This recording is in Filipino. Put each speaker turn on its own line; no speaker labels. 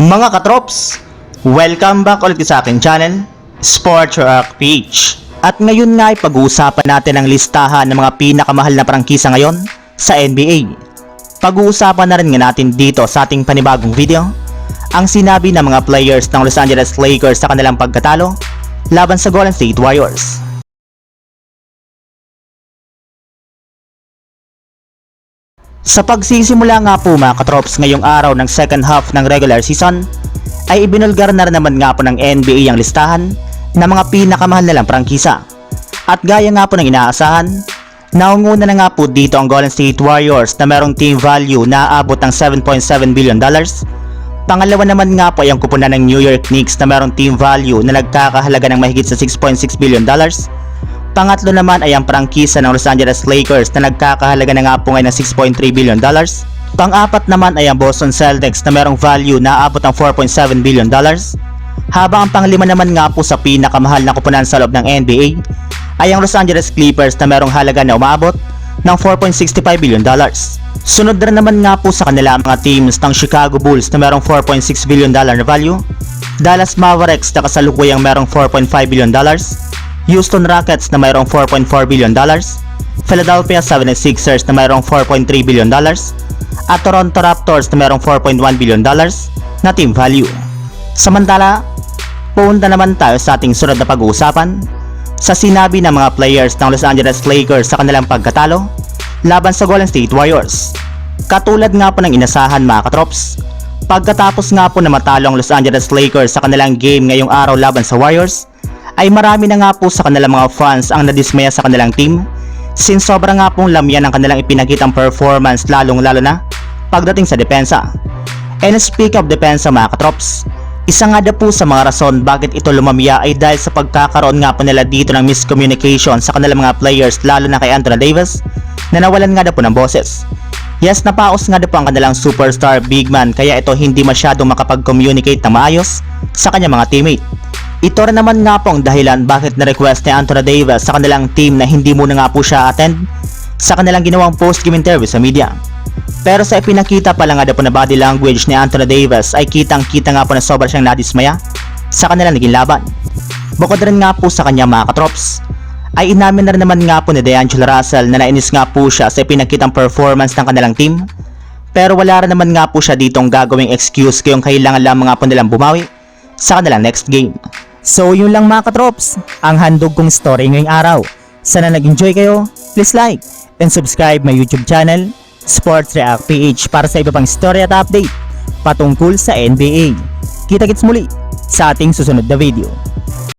Mga katrops, welcome back ulit sa aking channel, Sports Rock Peach. At ngayon nga ay pag-uusapan natin ang listahan ng mga pinakamahal na prangkisa ngayon sa NBA. Pag-uusapan na rin nga natin dito sa ating panibagong video, ang sinabi ng mga players ng Los Angeles Lakers sa kanilang pagkatalo laban sa Golden State Warriors. Sa pagsisimula nga po mga katrops ngayong araw ng second half ng regular season, ay ibinulgar na rin naman nga po ng NBA ang listahan ng mga pinakamahal nilang prangkisa. At gaya nga po ng inaasahan, naunguna na nga po dito ang Golden State Warriors na merong team value na aabot ng 7.7 billion dollars. Pangalawa naman nga po ay ang kupunan ng New York Knicks na merong team value na nagkakahalaga ng mahigit sa 6.6 billion dollars. Pangatlo naman ay ang prangkisa ng Los Angeles Lakers na nagkakahalaga na nga po ngayon ng 6.3 billion dollars. Pang-apat naman ay ang Boston Celtics na merong value na aabot ng 4.7 billion dollars. Habang ang panglima naman nga po sa pinakamahal na kupunan sa loob ng NBA ay ang Los Angeles Clippers na merong halaga na umaabot ng 4.65 billion dollars. Sunod na naman nga po sa kanila ang mga teams ng Chicago Bulls na merong 4.6 billion dollar na value, Dallas Mavericks na kasalukuyang merong 4.5 billion dollars, Houston Rockets na mayroong 4.4 billion dollars, Philadelphia 76ers na mayroong 4.3 billion dollars, at Toronto Raptors na mayroong 4.1 billion dollars na team value. Samantala, punta naman tayo sa ating sunod na pag-uusapan sa sinabi ng mga players ng Los Angeles Lakers sa kanilang pagkatalo laban sa Golden State Warriors. Katulad nga po ng inasahan mga katrops, pagkatapos nga po na matalo ang Los Angeles Lakers sa kanilang game ngayong araw laban sa Warriors, ay marami na nga po sa kanilang mga fans ang nadismaya sa kanilang team since sobra nga pong lamyan ang kanilang ipinakitang performance lalong lalo na pagdating sa depensa. And speak of depensa mga katrops, isa nga daw po sa mga rason bakit ito lumamya ay dahil sa pagkakaroon nga po nila dito ng miscommunication sa kanilang mga players lalo na kay Anthony Davis na nawalan nga daw po ng boses. Yes, napaos nga po ang kanilang superstar big man kaya ito hindi masyadong makapag-communicate ng maayos sa kanyang mga teammate. Ito rin naman nga po ang dahilan bakit na-request ni Anthony Davis sa kanilang team na hindi muna nga po siya attend sa kanilang ginawang post-game interview sa media. Pero sa ipinakita pa lang nga po na body language ni Anthony Davis ay kitang kita nga po na sobra siyang nadismaya sa kanilang naging laban. Bukod rin nga po sa kanya mga katrops, ay inamin na rin naman nga po ni D'Angelo Russell na nainis nga po siya sa ipinakitang performance ng kanilang team. Pero wala rin naman nga po siya ditong gagawing excuse kayong kailangan lamang nga po nilang bumawi sa kanilang next game.
So yun lang mga katrops, ang handog kong story ngayong araw. Sana nag-enjoy kayo, please like and subscribe my YouTube channel, Sports React PH para sa iba pang story at update patungkol sa NBA. Kita-kits muli sa ating susunod na video.